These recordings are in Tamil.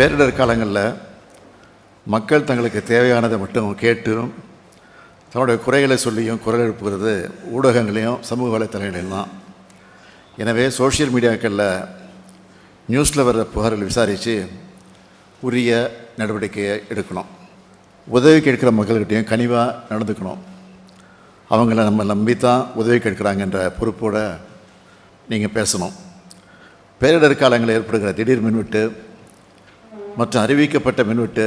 பேரிடர் காலங்களில் மக்கள் தங்களுக்கு தேவையானதை மட்டும் கேட்டும் தன்னுடைய குறைகளை சொல்லியும் குரல் எழுப்புகிறது ஊடகங்களையும் சமூக வலைத்தளங்களையும் தான் எனவே சோஷியல் மீடியாக்களில் நியூஸில் வர்ற புகார்கள் விசாரித்து உரிய நடவடிக்கையை எடுக்கணும். உதவி கேட்குற மக்கள்கிட்டையும் கனிவாக நடந்துக்கணும். அவங்கள நம்ம நம்பி தான் உதவி கேட்குறாங்கன்ற பொறுப்போடு நீங்கள் பேசணும். பேரிடர் காலங்களில் ஏற்படுகிற திடீர் மின்விட்டு மற்றும் அறிவிக்கப்பட்ட மின்வெட்டு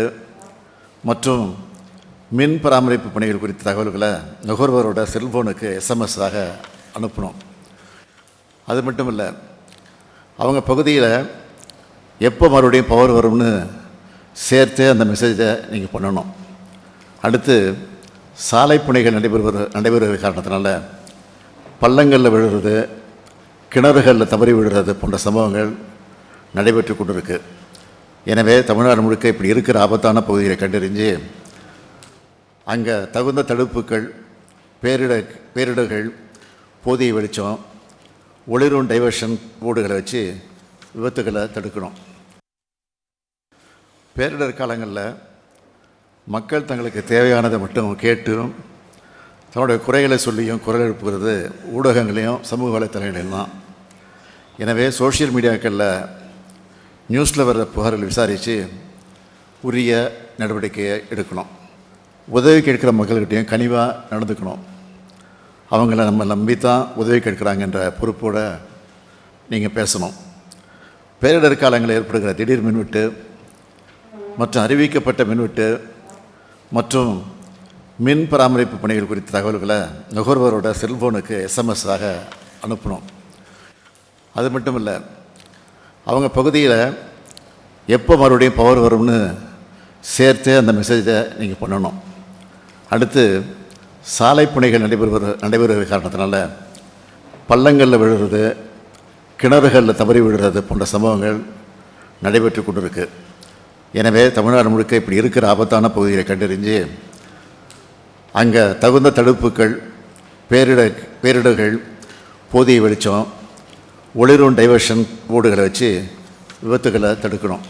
மற்றும் மின் பராமரிப்பு பணிகள் குறித்த தகவல்களை நுகர்வோரோட செல்ஃபோனுக்கு எஸ்எம்எஸ்ஸாக அனுப்பணும் அது மட்டும் இல்லை அவங்க பகுதியில் எப்போ மறுபடியும் பவர் வரும்னு சேர்த்து அந்த மெசேஜை நீங்கள் பண்ணணும். அடுத்து சாலை பணிகள் நடைபெறுவது நடைபெறுவது காரணத்தினால பள்ளங்களில் விழுறது கிணறுகளில் தவறி விழுறது போன்ற சம்பவங்கள் நடைபெற்று கொண்டிருக்கு. எனவே தமிழ்நாடு முழுக்க இப்படி இருக்கிற ஆபத்தான பகுதிகளை கண்டறிஞ்சு அங்கே தகுந்த தடுப்புகள் பேரிட பேரிடர்கள் போதிய வெளிச்சம் ஒளிரும் டைவர்ஷன் போர்டுகளை வச்சு விபத்துகளை தடுக்கணும். பேரிடர் காலங்களில் மக்கள் தங்களுக்கு தேவையானதை மட்டும் கேட்டும் தன்னுடைய குறைகளை சொல்லியும் குரல் எழுப்புகிறது ஊடகங்களையும் சமூக வலைத்தளங்களையும் தான். எனவே சோஷியல் மீடியாக்களில் நியூஸில் வர்ற புகார்கள் விசாரித்து உரிய நடவடிக்கையை எடுக்கணும். உதவி கேட்குற மக்கள்கிட்டையும் கனிவாக நடந்துக்கணும். அவங்கள நம்ம நம்பி தான் உதவி கேட்குறாங்கன்ற பொறுப்போடு நீங்கள் பேசணும். பேரிடர் காலங்களில் ஏற்படுகிற திடீர் மின்வெட்டு மற்றும் அறிவிக்கப்பட்ட மின்வெட்டு மற்றும் மின் பராமரிப்பு பணிகள் குறித்த தகவல்களை நுகர்வோரோட செல்ஃபோனுக்கு எஸ்எம்எஸ்ஸாக அனுப்பணும். அது மட்டும் இல்லை அவங்க பகுதியில் எப்போ மறுபடியும் பவர் வரும்னு சேர்த்து அந்த மெசேஜை நீங்கள் பண்ணணும். அடுத்து சாலை பணிகள் நடைபெறுவது நடைபெறுகிற காரணத்தினால பள்ளங்களில் விழுறது கிணறுகளில் தவறி விழுறது போன்ற சம்பவங்கள் நடைபெற்று கொண்டு இருக்குது எனவே தமிழ்நாடு முழுக்க இப்படி இருக்கிற ஆபத்தான பகுதியை கண்டறிஞ்சு அங்கே தகுந்த தடுப்புகள் பேரிட பேரிடர்கள் போதிய வெளிச்சம் ஒளிரும் டைவர்ஷன் போர்டுகளை வச்சு விபத்துகளை தடுக்கணும்.